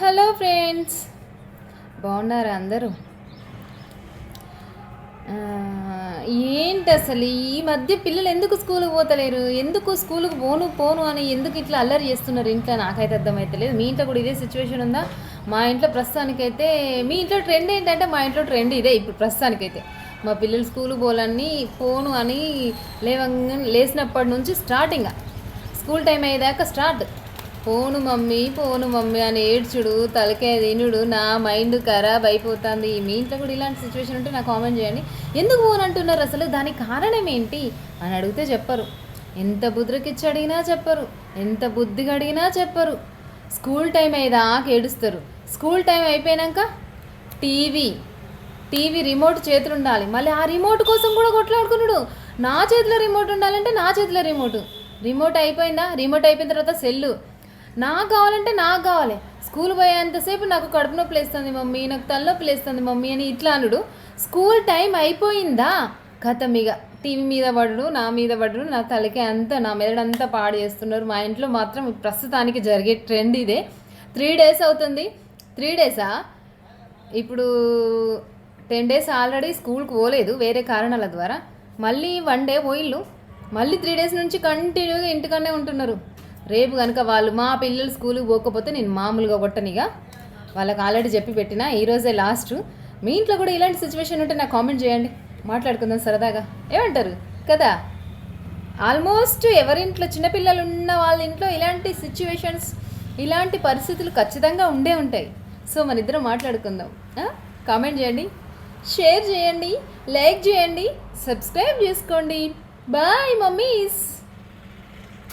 Hello friends. బాగున్నారా అందరూ? ఏంటి అసలు ఈ మధ్య పిల్లలు ఎందుకు స్కూల్కి పోతలేరు? ఎందుకు స్కూల్కి పోను పోను అని ఎందుకు ఇట్లా అల్లరి చేస్తున్నారు? ఇంట్లో నాకైతే అర్థమవుతలేదు మీ ఇంట్లో కూడా ఇదే సిచ్యువేషన్ ఉందా? మా ఇంట్లో ప్రస్తుతానికైతే మీ ఇంట్లో ట్రెండ్ ఏంటంటే మా ఇంట్లో ట్రెండ్ ఇదే ఇప్పుడు ప్రస్తుతానికైతే. మా పిల్లలు స్కూల్ పోలని పోను అని లేవంగా లేచినప్పటి నుంచి స్టార్టింగ్ స్కూల్ టైం అయ్యేదాకా స్టార్ట్ పోను మమ్మీ పోను మమ్మీ అని ఏడ్చుడు తలకే తినుడు నా మైండ్ ఖరాబ్ అయిపోతుంది. మీ ఇంట్లో కూడా ఇలాంటి సిచ్యువేషన్ ఉంటే నాకు కామెంట్ చేయండి. ఎందుకు పోను అంటున్నారు అసలు? దానికి కారణం ఏంటి? అని అడిగితే చెప్పరు. ఎంత బుద్రకిచ్చి అడిగినా చెప్పరు. ఎంత బుద్ధిగా అడిగినా చెప్పరు. స్కూల్ టైం అయ్యేదాకా ఏడుస్తారు. స్కూల్ టైం అయిపోయాక టీవీ టీవీ రిమోట్ చేతులు ఉండాలి. మళ్ళీ ఆ రిమోట్ కోసం కూడా కొట్లాడుకున్నాడు నా చేతిలో రిమోట్ ఉండాలంటే నా చేతిలో రిమోట్ రిమోట్ అయిపోయిందా? రిమోట్ అయిపోయిన తర్వాత సెల్లు నాకు కావాలంటే నాకు కావాలి. స్కూల్ పోయేంతసేపు నాకు కడుపు నొప్పి లేస్తుంది మమ్మీ నాకు తలనొప్పి లేస్తుంది మమ్మీ అని ఇట్లా అనుడు. స్కూల్ టైం అయిపోయిందా? కథ ఇక టీవీ మీద పడుడు నా మీద పడుడు నా తలకే అంతా నా మెదడంతా పాడు చేస్తున్నారు. మా ఇంట్లో మాత్రం ప్రస్తుతానికి జరిగే ట్రెండ్ ఇదే. త్రీ డేస్ అవుతుంది. త్రీ డేసా? ఇప్పుడు టెన్ డేస్ ఆల్రెడీ స్కూల్కి పోలేదు వేరే కారణాల ద్వారా. మళ్ళీ వన్ డే పోయిళ్ళు. మళ్ళీ త్రీ డేస్ నుంచి కంటిన్యూగా ఇంటికనే ఉంటున్నారు. రేపు కనుక వాళ్ళు మా పిల్లలు స్కూల్కి పోకపోతే నేను మామూలుగా కొట్టనిగా. వాళ్ళకి ఆల్రెడీ చెప్పి పెట్టిన ఈరోజే లాస్ట్. మీ ఇంట్లో కూడా ఇలాంటి సిచ్యువేషన్ ఉంటే నాకు కామెంట్ చేయండి. మాట్లాడుకుందాం సరదాగా. ఏమంటారు? కదా? ఆల్మోస్ట్ ఎవరింట్లో చిన్నపిల్లలు ఉన్న వాళ్ళ ఇంట్లో ఇలాంటి సిచ్యువేషన్స్ ఇలాంటి పరిస్థితులు ఖచ్చితంగా ఉండే ఉంటాయి. సో మన ఇద్దరం మాట్లాడుకుందాం. కామెంట్ చేయండి. షేర్ చేయండి. లైక్ చేయండి. సబ్స్క్రైబ్ చేసుకోండి. Bye mummies